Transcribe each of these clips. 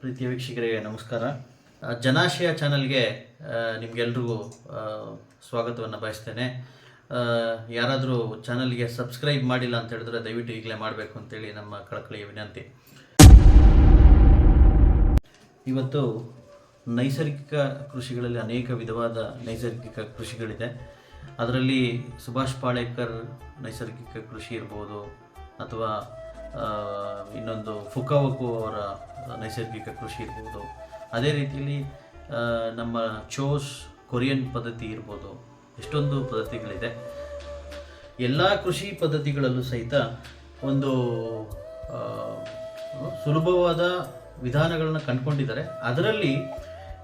ಪ್ರೀತಿಯ ವೀಕ್ಷಕರಿಗೆ ನಮಸ್ಕಾರ. ಜನಾಶಯ ಚಾನಲ್ಗೆ ನಿಮಗೆಲ್ರಿಗೂ ಸ್ವಾಗತವನ್ನು ಬಯಸ್ತೇನೆ. ಯಾರಾದರೂ ಚಾನಲ್ಗೆ ಸಬ್ಸ್ಕ್ರೈಬ್ ಮಾಡಿಲ್ಲ ಅಂತ ಹೇಳಿದ್ರೆ ದಯವಿಟ್ಟು ಈಗಲೇ ಮಾಡಬೇಕು ಅಂತೇಳಿ ನಮ್ಮ ಕಳಕಳಿಯ ವಿನಂತಿ. ಇವತ್ತು ನೈಸರ್ಗಿಕ ಕೃಷಿಗಳಲ್ಲಿ ಅನೇಕ ವಿಧವಾದ ನೈಸರ್ಗಿಕ ಕೃಷಿಗಳಿದೆ. ಅದರಲ್ಲಿ ಸುಭಾಷ್ ಪಾಳೇಕರ್ ನೈಸರ್ಗಿಕ ಕೃಷಿ ಇರ್ಬೋದು, ಅಥವಾ ಇನ್ನೊಂದು ಫುಕಾವಕು ಅವರ ನೈಸರ್ಗಿಕ ಕೃಷಿ ಇರ್ಬೋದು. ಅದೇ ರೀತಿಯಲ್ಲಿ ನಮ್ಮ ಚೋಸ್ ಕೊರಿಯನ್ ಪದ್ಧತಿ ಇರ್ಬೋದು. ಎಷ್ಟೊಂದು ಪದ್ಧತಿಗಳಿದೆ. ಎಲ್ಲ ಕೃಷಿ ಪದ್ಧತಿಗಳಲ್ಲೂ ಸಹಿತ ಒಂದು ಸುಲಭವಾದ ವಿಧಾನಗಳನ್ನು ಕಂಡುಕೊಂಡಿದ್ದಾರೆ. ಅದರಲ್ಲಿ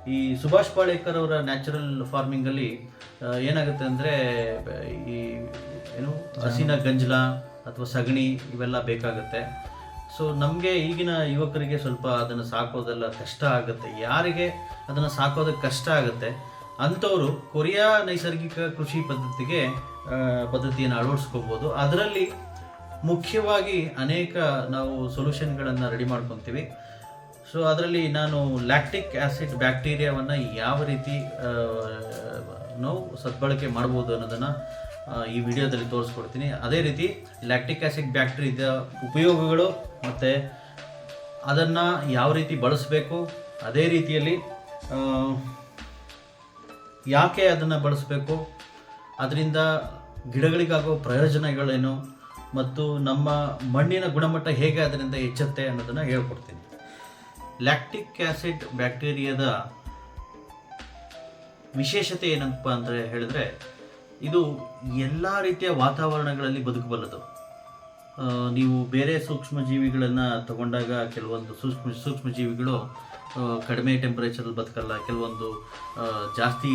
ಈ ಸುಭಾಷ್ ಪಾಳೇಕರ್ ಅವರ ನ್ಯಾಚುರಲ್ ಫಾರ್ಮಿಂಗಲ್ಲಿ ಏನಾಗುತ್ತೆ ಅಂದರೆ, ಈ, ಏನು, ಹಸಿನ ಗಂಜಲ ಅಥವಾ ಸಗಣಿ ಇವೆಲ್ಲ ಬೇಕಾಗುತ್ತೆ. ಸೊ ನಮಗೆ ಈಗಿನ ಯುವಕರಿಗೆ ಸ್ವಲ್ಪ ಅದನ್ನು ಸಾಕೋದೆಲ್ಲ ಕಷ್ಟ ಆಗುತ್ತೆ. ಯಾರಿಗೆ ಅದನ್ನು ಸಾಕೋದಕ್ಕೆ ಕಷ್ಟ ಆಗುತ್ತೆ? ಅಂಥವರು ಕೊರಿಯಾ ನೈಸರ್ಗಿಕ ಕೃಷಿ ಪದ್ಧತಿಗೆ ಪದ್ಧತಿಯನ್ನು ಅಳವಡಿಸ್ಕೋಬೋದು. ಅದರಲ್ಲಿ ಮುಖ್ಯವಾಗಿ ಅನೇಕ ನಾವು ಸೊಲ್ಯೂಷನ್ಗಳನ್ನು ರೆಡಿ ಮಾಡ್ಕೊತೀವಿ. ಸೊ ಅದರಲ್ಲಿ ನಾನು ಲ್ಯಾಕ್ಟಿಕ್ ಆ್ಯಸಿಡ್ ಬ್ಯಾಕ್ಟೀರಿಯಾವನ್ನು ಯಾವ ರೀತಿ ನಾವು ಸದ್ಬಳಕೆ ಮಾಡ್ಬೋದು ಅನ್ನೋದನ್ನು ಈ ವಿಡಿಯೋದಲ್ಲಿ ತೋರಿಸ್ಕೊಡ್ತೀನಿ. ಅದೇ ರೀತಿ ಲ್ಯಾಕ್ಟಿಕ್ ಆ್ಯಸಿಡ್ ಬ್ಯಾಕ್ಟೀರಿಯಾದ ಉಪಯೋಗಗಳು ಮತ್ತು ಅದನ್ನು ಯಾವ ರೀತಿ ಬಳಸಬೇಕು, ಅದೇ ರೀತಿಯಲ್ಲಿ ಯಾಕೆ ಅದನ್ನು ಬಳಸಬೇಕು, ಅದರಿಂದ ಗಿಡಗಳಿಗಾಗೋ ಪ್ರಯೋಜನಗಳೇನು, ಮತ್ತು ನಮ್ಮ ಮಣ್ಣಿನ ಗುಣಮಟ್ಟ ಹೇಗೆ ಅದರಿಂದ ಹೆಚ್ಚುತ್ತೆ ಅನ್ನೋದನ್ನು ಹೇಳ್ಕೊಡ್ತೀನಿ. ಲ್ಯಾಕ್ಟಿಕ್ ಆ್ಯಸಿಡ್ ಬ್ಯಾಕ್ಟೀರಿಯಾದ ವಿಶೇಷತೆ ಏನಪ್ಪ ಅಂದರೆ ಹೇಳಿದ್ರೆ ಇದು ಎಲ್ಲ ರೀತಿಯ ವಾತಾವರಣಗಳಲ್ಲಿ ಬದುಕಬಲ್ಲದು ನೀವು ಬೇರೆ ಸೂಕ್ಷ್ಮ ಜೀವಿಗಳನ್ನು ತಗೊಂಡಾಗ ಕೆಲವೊಂದು ಸೂಕ್ಷ್ಮ ಸೂಕ್ಷ್ಮ ಜೀವಿಗಳು ಕಡಿಮೆ ಟೆಂಪರೇಚರಲ್ಲಿ ಬದುಕಲ್ಲ, ಕೆಲವೊಂದು ಜಾಸ್ತಿ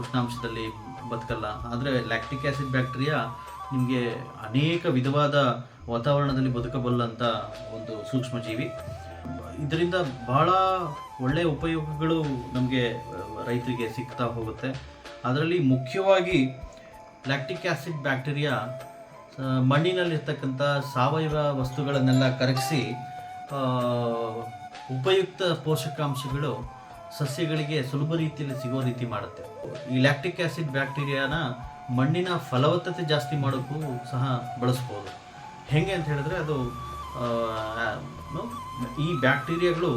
ಉಷ್ಣಾಂಶದಲ್ಲಿ ಬದುಕಲ್ಲ. ಆದರೆ ಲ್ಯಾಕ್ಟಿಕ್ ಆ್ಯಸಿಡ್ ಬ್ಯಾಕ್ಟೀರಿಯಾ ನಿಮಗೆ ಅನೇಕ ವಿಧವಾದ ವಾತಾವರಣದಲ್ಲಿ ಬದುಕಬಲ್ಲಂಥ ಒಂದು ಸೂಕ್ಷ್ಮ ಜೀವಿ ಇದರಿಂದ ಬಹಳ ಒಳ್ಳೆಯ ಉಪಯೋಗಗಳು ನಮಗೆ, ರೈತರಿಗೆ ಸಿಗ್ತಾ ಹೋಗುತ್ತೆ. ಅದರಲ್ಲಿ ಮುಖ್ಯವಾಗಿ ಲ್ಯಾಕ್ಟಿಕ್ ಆ್ಯಸಿಡ್ ಬ್ಯಾಕ್ಟೀರಿಯಾ ಮಣ್ಣಿನಲ್ಲಿರ್ತಕ್ಕಂಥ ಸಾವಯವ ವಸ್ತುಗಳನ್ನೆಲ್ಲ ಕರಗಿಸಿ ಉಪಯುಕ್ತ ಪೋಷಕಾಂಶಗಳು ಸಸ್ಯಗಳಿಗೆ ಸುಲಭ ರೀತಿಯಲ್ಲಿ ಸಿಗೋ ರೀತಿ ಮಾಡುತ್ತೆ. ಈ ಲ್ಯಾಕ್ಟಿಕ್ ಆ್ಯಸಿಡ್ ಬ್ಯಾಕ್ಟೀರಿಯಾನ ಮಣ್ಣಿನ ಫಲವತ್ತತೆ ಜಾಸ್ತಿ ಮಾಡೋಕ್ಕೂ ಸಹ ಬಳಸ್ಬೋದು. ಹೆಂಗೆ ಅಂತ ಹೇಳಿದ್ರೆ ಅದು ಈ ಬ್ಯಾಕ್ಟೀರಿಯಾಗಳು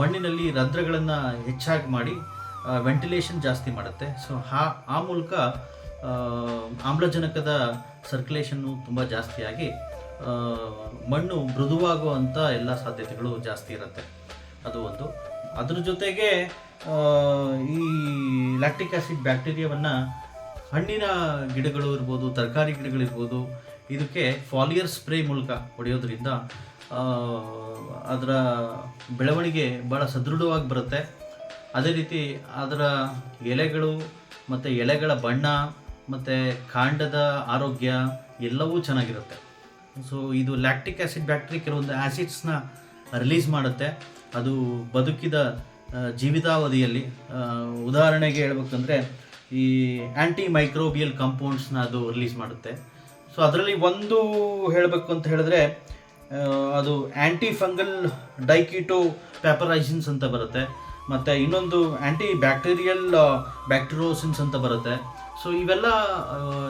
ಮಣ್ಣಿನಲ್ಲಿ ರಂಧ್ರಗಳನ್ನು ಹೆಚ್ಚಾಗಿ ಮಾಡಿ ವೆಂಟಿಲೇಷನ್ ಜಾಸ್ತಿ ಮಾಡುತ್ತೆ. ಸೊ ಆ ಆ ಮೂಲಕ ಆಮ್ಲಜನಕದ ಸರ್ಕ್ಯುಲೇಷನ್ನು ತುಂಬ ಜಾಸ್ತಿಯಾಗಿ ಮಣ್ಣು ಮೃದುವಾಗುವಂಥ ಎಲ್ಲ ಸಾಧ್ಯತೆಗಳು ಜಾಸ್ತಿ ಇರುತ್ತೆ. ಅದು ಒಂದು. ಅದ್ರ ಜೊತೆಗೆ ಈ ಲ್ಯಾಕ್ಟಿಕ್ ಆ್ಯಸಿಡ್ ಬ್ಯಾಕ್ಟೀರಿಯಾವನ್ನು ಹಣ್ಣಿನ ಗಿಡಗಳು ಇರ್ಬೋದು, ತರಕಾರಿ ಗಿಡಗಳಿರ್ಬೋದು ಇದಕ್ಕೆ ಫಾಲಿಯರ್ ಸ್ಪ್ರೇ ಮೂಲಕ ಹೊಡೆಯೋದ್ರಿಂದ ಅದರ ಬೆಳವಣಿಗೆ ಭಾಳ ಸದೃಢವಾಗಿ ಬರುತ್ತೆ. ಅದೇ ರೀತಿ ಅದರ ಎಲೆಗಳು ಮತ್ತು ಎಲೆಗಳ ಬಣ್ಣ ಮತ್ತು ಕಾಂಡದ ಆರೋಗ್ಯ ಎಲ್ಲವೂ ಚೆನ್ನಾಗಿರುತ್ತೆ. ಸೊ ಇದು ಲ್ಯಾಕ್ಟಿಕ್ ಆ್ಯಸಿಡ್ ಬ್ಯಾಕ್ಟ್ರಿ ಕೆಲವೊಂದು ಆ್ಯಸಿಡ್ಸ್ನ ರಿಲೀಸ್ ಮಾಡುತ್ತೆ. ಅದು ಬದುಕಿದ ಜೀವಿತಾವಧಿಯಲ್ಲಿ ಉದಾಹರಣೆಗೆ ಹೇಳ್ಬೇಕಂದ್ರೆ ಈ ಆ್ಯಂಟಿ ಮೈಕ್ರೋಬಿಯಲ್ ಕಾಂಪೌಂಡ್ಸ್ನ ಅದು ರಿಲೀಸ್ ಮಾಡುತ್ತೆ. ಸೊ ಅದರಲ್ಲಿ ಒಂದು ಹೇಳಬೇಕು ಅಂತ ಹೇಳಿದ್ರೆ ಅದು ಆ್ಯಂಟಿ ಫಂಗಲ್ ಡೈಕಿಟೋ ಪ್ಯಾಪರೈಸಿನ್ಸ್ ಅಂತ ಬರುತ್ತೆ. ಮತ್ತು ಇನ್ನೊಂದು ಆ್ಯಂಟಿ ಬ್ಯಾಕ್ಟೀರಿಯಲ್ ಬ್ಯಾಕ್ಟೀರೋಸಿನ್ಸ್ ಅಂತ ಬರುತ್ತೆ. ಸೊ ಇವೆಲ್ಲ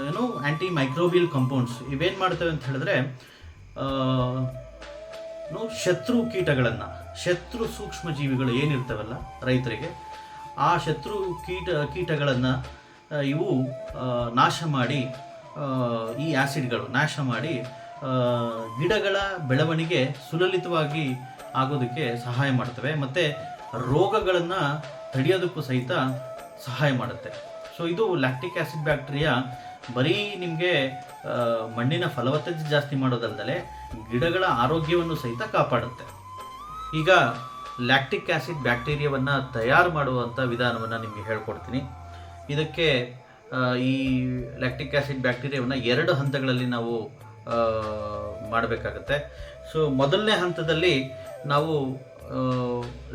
ಏನು ಆ್ಯಂಟಿ ಮೈಕ್ರೋಬಿಯಲ್ ಕಂಪೌಂಡ್ಸ್ ಇವೇನು ಮಾಡ್ತವೆ ಅಂತ ಹೇಳಿದ್ರೆ ಶತ್ರು ಕೀಟಗಳನ್ನು, ಶತ್ರು ಸೂಕ್ಷ್ಮ ಜೀವಿಗಳು ಏನಿರ್ತವಲ್ಲ ರೈತರಿಗೆ, ಆ ಶತ್ರು ಕೀಟ, ಕೀಟಗಳನ್ನು ಇವು ನಾಶ ಮಾಡಿ ಈ ಆ್ಯಸಿಡ್ಗಳು ನಾಶ ಮಾಡಿ ಗಿಡಗಳ ಬೆಳವಣಿಗೆ ಸುಲಲಿತವಾಗಿ ಆಗೋದಕ್ಕೆ ಸಹಾಯ ಮಾಡ್ತವೆ. ಮತ್ತು ರೋಗಗಳನ್ನು ತಡೆಯೋದಕ್ಕೂ ಸಹಿತ ಸಹಾಯ ಮಾಡುತ್ತೆ. ಸೊ ಇದು ಲ್ಯಾಕ್ಟಿಕ್ ಆ್ಯಸಿಡ್ ಬ್ಯಾಕ್ಟೀರಿಯಾ ಬರೀ ನಿಮಗೆ ಮಣ್ಣಿನ ಫಲವತ್ತತೆ ಜಾಸ್ತಿ ಮಾಡೋದಲ್ದಲೆ ಗಿಡಗಳ ಆರೋಗ್ಯವನ್ನು ಸಹಿತ ಕಾಪಾಡುತ್ತೆ. ಈಗ ಲ್ಯಾಕ್ಟಿಕ್ ಆ್ಯಸಿಡ್ ಬ್ಯಾಕ್ಟೀರಿಯಾವನ್ನು ತಯಾರು ಮಾಡುವಂಥ ವಿಧಾನವನ್ನು ನಿಮಗೆ ಹೇಳ್ಕೊಡ್ತೀನಿ. ಇದಕ್ಕೆ ಈ ಲ್ಯಾಕ್ಟಿಕ್ ಆ್ಯಸಿಡ್ ಬ್ಯಾಕ್ಟೀರಿಯಾವನ್ನು ಎರಡು ಹಂತಗಳಲ್ಲಿ ನಾವು ಮಾಡಬೇಕಾಗತ್ತೆ. ಸೊ ಮೊದಲನೇ ಹಂತದಲ್ಲಿ ನಾವು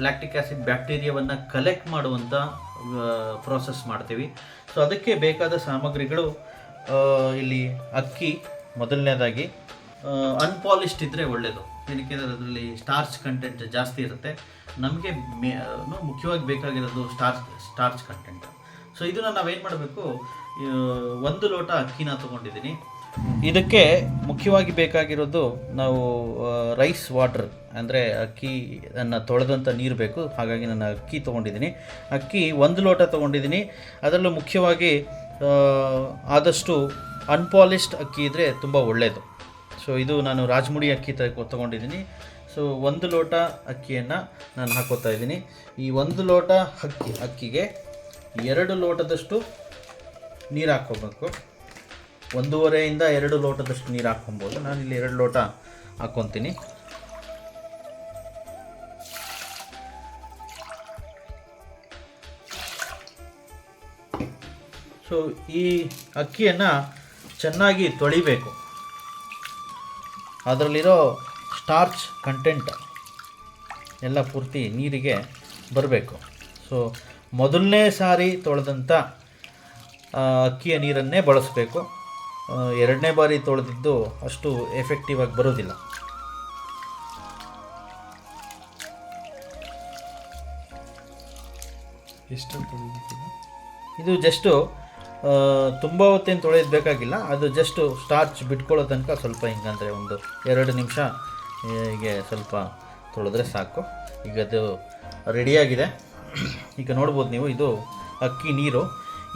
ಲ್ಯಾಕ್ಟಿಕ್ ಆ್ಯಸಿಡ್ ಬ್ಯಾಕ್ಟೀರಿಯಾವನ್ನು ಕಲೆಕ್ಟ್ ಮಾಡುವಂಥ ಪ್ರೋಸೆಸ್ ಮಾಡ್ತೀವಿ. ಸೊ ಅದಕ್ಕೆ ಬೇಕಾದ ಸಾಮಗ್ರಿಗಳು ಇಲ್ಲಿ ಅಕ್ಕಿ ಮೊದಲನೇದಾಗಿ ಅನ್ಪಾಲಿಶ್ಡ್ ಇದ್ದರೆ ಒಳ್ಳೆಯದು ಏನಕ್ಕೆ ಅಂದರೆ ಅದರಲ್ಲಿ ಸ್ಟಾರ್ಚ್ ಕಂಟೆಂಟ್ ಜಾಸ್ತಿ ಇರುತ್ತೆ. ನಮಗೆ ಮೇ ಮುಖ್ಯವಾಗಿ ಬೇಕಾಗಿರೋದು ಸ್ಟಾರ್ಚ್ ಸ್ಟಾರ್ಚ್ ಕಂಟೆಂಟ್ ಸೊ ಇದನ್ನು ನಾವೇನು ಮಾಡಬೇಕು ಒಂದು ಲೋಟ ಅಕ್ಕಿನ ತೊಗೊಂಡಿದ್ದೀನಿ. ಇದಕ್ಕೆ ಮುಖ್ಯವಾಗಿ ಬೇಕಾಗಿರೋದು ನಾವು ರೈಸ್ ವಾಟರ್ ಅಂದರೆ ಅಕ್ಕಿ ನನ್ನ ತೊಳೆದಂಥ ನೀರು ಬೇಕು. ಹಾಗಾಗಿ ನಾನು ಅಕ್ಕಿ ತೊಗೊಂಡಿದ್ದೀನಿ. ಅಕ್ಕಿ ಒಂದು ಲೋಟ ತೊಗೊಂಡಿದ್ದೀನಿ. ಅದರಲ್ಲೂ ಮುಖ್ಯವಾಗಿ ಆದಷ್ಟು ಅನ್ಪಾಲಿಶ್ಡ್ ಅಕ್ಕಿ ಇದ್ದರೆ ತುಂಬ ಒಳ್ಳೆಯದು ಸೊ ಇದು ನಾನು ರಾಜಮುಡಿ ಅಕ್ಕಿ ತಗೊ ತೊಗೊಂಡಿದ್ದೀನಿ. ಸೊ ಒಂದು ಲೋಟ ಅಕ್ಕಿಯನ್ನು ನಾನು ಹಾಕೋತಾ ಇದ್ದೀನಿ. ಈ ಒಂದು ಲೋಟ ಅಕ್ಕಿ, ಅಕ್ಕಿಗೆ ಎರಡು ಲೋಟದಷ್ಟು ನೀರು ಹಾಕ್ಕೋಬೇಕು. ಒಂದೂವರೆಯಿಂದ ಎರಡು ಲೋಟದಷ್ಟು ನೀರು ಹಾಕ್ಕೊಬೋದು. ಇಲ್ಲಿ ಎರಡು ಲೋಟ ಹಾಕ್ಕೊತೀನಿ. ಸೊ ಈ ಅಕ್ಕಿಯನ್ನು ಚೆನ್ನಾಗಿ ತೊಳಿಬೇಕು. ಅದರಲ್ಲಿರೋ ಸ್ಟಾರ್ಚ್ ಕಂಟೆಂಟ್ ಎಲ್ಲ ಪೂರ್ತಿ ನೀರಿಗೆ ಬರಬೇಕು. ಸೊ ಮೊದಲನೇ ಸಾರಿ ತೊಳೆದಂಥ ಅಕ್ಕಿಯ ನೀರನ್ನೇ ಬಳಸಬೇಕು. ಎರಡನೇ ಬಾರಿ ತೊಳೆದಿದ್ದು ಅಷ್ಟು ಎಫೆಕ್ಟಿವ್ ಆಗಿ ಬರೋದಿಲ್ಲ ಎಷ್ಟು ಇದು ಜಸ್ಟು ತುಂಬ ಹೊತ್ತೇನು ತೊಳೆಯೋದು ಬೇಕಾಗಿಲ್ಲ ಅದು ಜಸ್ಟು ಸ್ಟಾರ್ಚ್ ಬಿಟ್ಕೊಳ್ಳೋ ತನಕ ಸ್ವಲ್ಪ ಹಿಂಗಂದರೆ ಒಂದು ಎರಡು ನಿಮಿಷ ಹೀಗೆ ಸ್ವಲ್ಪ ತೊಳೆದ್ರೆ ಸಾಕು. ಈಗ ಅದು ರೆಡಿಯಾಗಿದೆ ಈಗ ನೋಡ್ಬೋದು ನೀವು ಇದು ಅಕ್ಕಿ ನೀರು.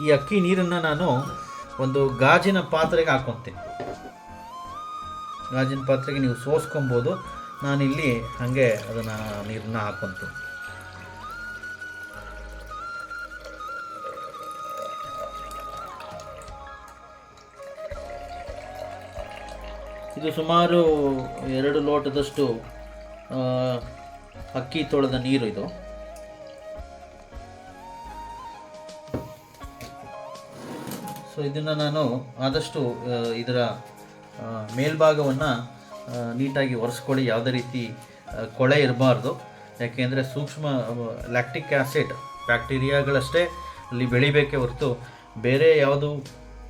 ಈ ಅಕ್ಕಿ ನೀರನ್ನು ನಾನು ಒಂದು ಗಾಜಿನ ಪಾತ್ರೆಗೆ ಹಾಕೊತೀನಿ. ಗಾಜಿನ ಪಾತ್ರೆಗೆ ನೀವು ಸೋಸ್ಕೊಬೋದು. ನಾನಿಲ್ಲಿ ಹಾಗೆ ಅದನ್ನು ನೀರನ್ನ ಹಾಕೊಂತು ಇದು ಸುಮಾರು ಎರಡು ಲೋಟದಷ್ಟು ಅಕ್ಕಿ ತೊಳೆದ ನೀರು ಇದು. ಸೊ ಇದನ್ನು ನಾನು ಆದಷ್ಟು ಇದರ ಮೇಲ್ಭಾಗವನ್ನು ನೀಟಾಗಿ ಒರೆಸ್ಕೊಳ್ಳಿ. ಯಾವುದೇ ರೀತಿ ಕೊಳೆ ಇರಬಾರ್ದು. ಯಾಕೆಂದರೆ ಸೂಕ್ಷ್ಮ ಲ್ಯಾಕ್ಟಿಕ್ ಆ್ಯಸಿಡ್ ಬ್ಯಾಕ್ಟೀರಿಯಾಗಳಷ್ಟೇ ಅಲ್ಲಿ ಬೆಳಿಬೇಕೇ ಹೊರತು ಬೇರೆ ಯಾವುದು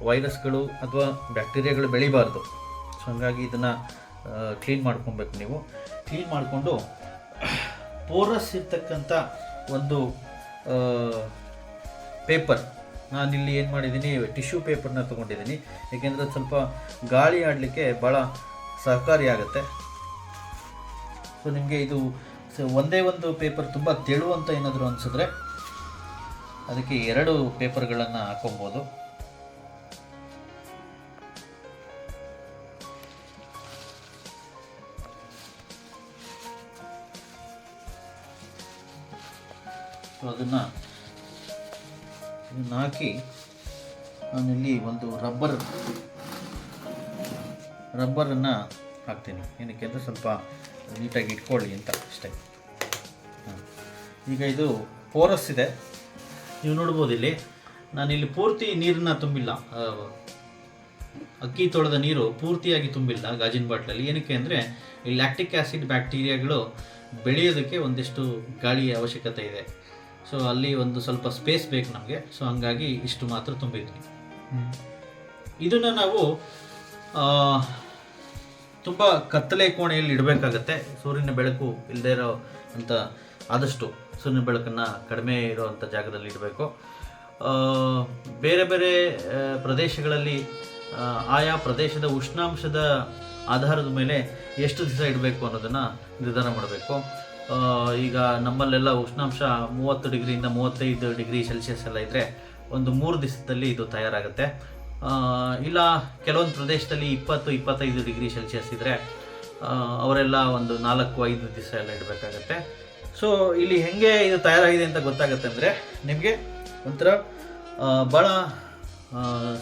ವೈರಸ್ಗಳು ಅಥವಾ ಬ್ಯಾಕ್ಟೀರಿಯಾಗಳು ಬೆಳಿಬಾರ್ದು. ಸೊ ಹಾಗಾಗಿ ಇದನ್ನು ಕ್ಲೀನ್ ಮಾಡ್ಕೊಬೇಕು ನೀವು. ಕ್ಲೀನ್ ಮಾಡಿಕೊಂಡು, ಪೋರಸ್ ಇರ್ತಕ್ಕಂಥ ಒಂದು ಪೇಪರ್ ನಾನಿಲ್ಲಿ ಏನು ಮಾಡಿದ್ದೀನಿ ಟಿಶ್ಯೂ ಪೇಪರ್ನ ತೊಗೊಂಡಿದ್ದೀನಿ. ಏಕೆಂದರೆ ಸ್ವಲ್ಪ ಗಾಳಿ ಆಡಲಿಕ್ಕೆ ಭಾಳ ಸಹಕಾರಿಯಾಗುತ್ತೆ ಸೊ ನಿಮಗೆ ಇದು ಒಂದೇ ಒಂದು ಪೇಪರ್ ತುಂಬ ತೆಳು ಅಂತ ಏನಾದರೂ ಅನಿಸಿದ್ರೆ ಅದಕ್ಕೆ ಎರಡು ಪೇಪರ್ಗಳನ್ನು ಹಾಕೊಬೋದು. ಸೊ ಅದನ್ನು ಇದನ್ನ ಹಾಕಿ ನಾನಿಲ್ಲಿ ಒಂದು ರಬ್ಬರ್ ರಬ್ಬರನ್ನು ಹಾಕ್ತೀನಿ. ಏನಕ್ಕೆ ಅಂದರೆ ಸ್ವಲ್ಪ ನೀಟಾಗಿ ಇಟ್ಕೊಳ್ಳಿ ಅಂತ ಅಷ್ಟೇ. ಈಗ ಇದು ಪೋರಸ್ ಇದೆ. ನೀವು ನೋಡ್ಬೋದು ಇಲ್ಲಿ. ನಾನಿಲ್ಲಿ ಪೂರ್ತಿ ನೀರನ್ನ ತುಂಬಿಲ್ಲ. ಅಕ್ಕಿ ತೊಳೆದ ನೀರು ಪೂರ್ತಿಯಾಗಿ ತುಂಬಿಲ್ಲ ಗಾಜಿನ ಬಾಟ್ಲಲ್ಲಿ. ಏನಕ್ಕೆ ಅಂದರೆ ಈ ಲ್ಯಾಕ್ಟಿಕ್ ಆ್ಯಸಿಡ್ ಬ್ಯಾಕ್ಟೀರಿಯಾಗಳು ಬೆಳೆಯೋದಕ್ಕೆ ಒಂದಿಷ್ಟು ಗಾಳಿಯ ಅವಶ್ಯಕತೆ ಇದೆ. ಸೊ ಅಲ್ಲಿ ಒಂದು ಸ್ವಲ್ಪ ಸ್ಪೇಸ್ ಬೇಕು ನಮಗೆ. ಸೊ ಹಂಗಾಗಿ ಇಷ್ಟು ಮಾತ್ರ ತುಂಬಿದ್ವಿ ಇದನ್ನು ನಾವು ತುಂಬ ಕತ್ತಲೆ ಕೋಣೆಯಲ್ಲಿ ಇಡಬೇಕಾಗತ್ತೆ. ಸೂರ್ಯನ ಬೆಳಕು ಇಲ್ಲದೇ ಇರೋ ಅಂತ ಆದಷ್ಟು ಸೂರ್ಯನ ಬೆಳಕನ್ನು ಕಡಿಮೆ ಇರೋವಂಥ ಜಾಗದಲ್ಲಿ ಇಡಬೇಕು. ಬೇರೆ ಬೇರೆ ಪ್ರದೇಶಗಳಲ್ಲಿ ಆಯಾ ಪ್ರದೇಶದ ಉಷ್ಣಾಂಶದ ಆಧಾರದ ಮೇಲೆ ಎಷ್ಟು ದಿವಸ ಇಡಬೇಕು ಅನ್ನೋದನ್ನು ನಿರ್ಧಾರ ಮಾಡಬೇಕು. ಈಗ ನಮ್ಮಲ್ಲೆಲ್ಲ ಉಷ್ಣಾಂಶ ಮೂವತ್ತು ಡಿಗ್ರಿಯಿಂದ ಮೂವತ್ತೈದು ಡಿಗ್ರಿ ಸೆಲ್ಸಿಯಸ್ ಎಲ್ಲ ಇದ್ದರೆ ಒಂದು ಮೂರು ದಿವಸದಲ್ಲಿ ಇದು ತಯಾರಾಗುತ್ತೆ. ಇಲ್ಲ, ಕೆಲವೊಂದು ಪ್ರದೇಶದಲ್ಲಿ ಇಪ್ಪತ್ತು, ಇಪ್ಪತ್ತೈದು ಡಿಗ್ರಿ ಸೆಲ್ಸಿಯಸ್ ಇದ್ದರೆ ಅವರೆಲ್ಲ ಒಂದು ನಾಲ್ಕು, ಐದು ದಿವಸ ಎಲ್ಲ ಇಡಬೇಕಾಗತ್ತೆ. ಸೊ ಇಲ್ಲಿ ಹೆಂಗೆ ಇದು ತಯಾರಾಗಿದೆ ಅಂತ ಗೊತ್ತಾಗುತ್ತೆ ಅಂದರೆ, ನಿಮಗೆ ಒಂಥರ ಭಾಳ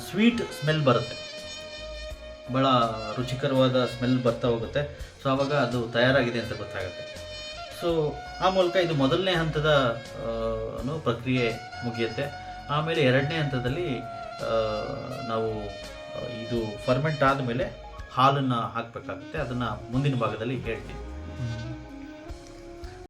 ಸ್ವೀಟ್ ಸ್ಮೆಲ್ ಬರುತ್ತೆ. ಭಾಳ ರುಚಿಕರವಾದ ಸ್ಮೆಲ್ ಬರ್ತಾ ಹೋಗುತ್ತೆ. ಸೊ ಆವಾಗ ಅದು ತಯಾರಾಗಿದೆ ಅಂತ ಗೊತ್ತಾಗುತ್ತೆ. ಸೊ ಆ ಮೂಲಕ ಇದು ಮೊದಲನೇ ಹಂತದ ಪ್ರಕ್ರಿಯೆ ಮುಗಿಯುತ್ತೆ. ಆಮೇಲೆ ಎರಡನೇ ಹಂತದಲ್ಲಿ ನಾವು ಇದು ಫರ್ಮೆಂಟ್ ಆದಮೇಲೆ ಹಾಲನ್ನು ಹಾಕಬೇಕಾಗುತ್ತೆ. ಅದನ್ನು ಮುಂದಿನ ಭಾಗದಲ್ಲಿ ಹೇಳ್ತೀನಿ.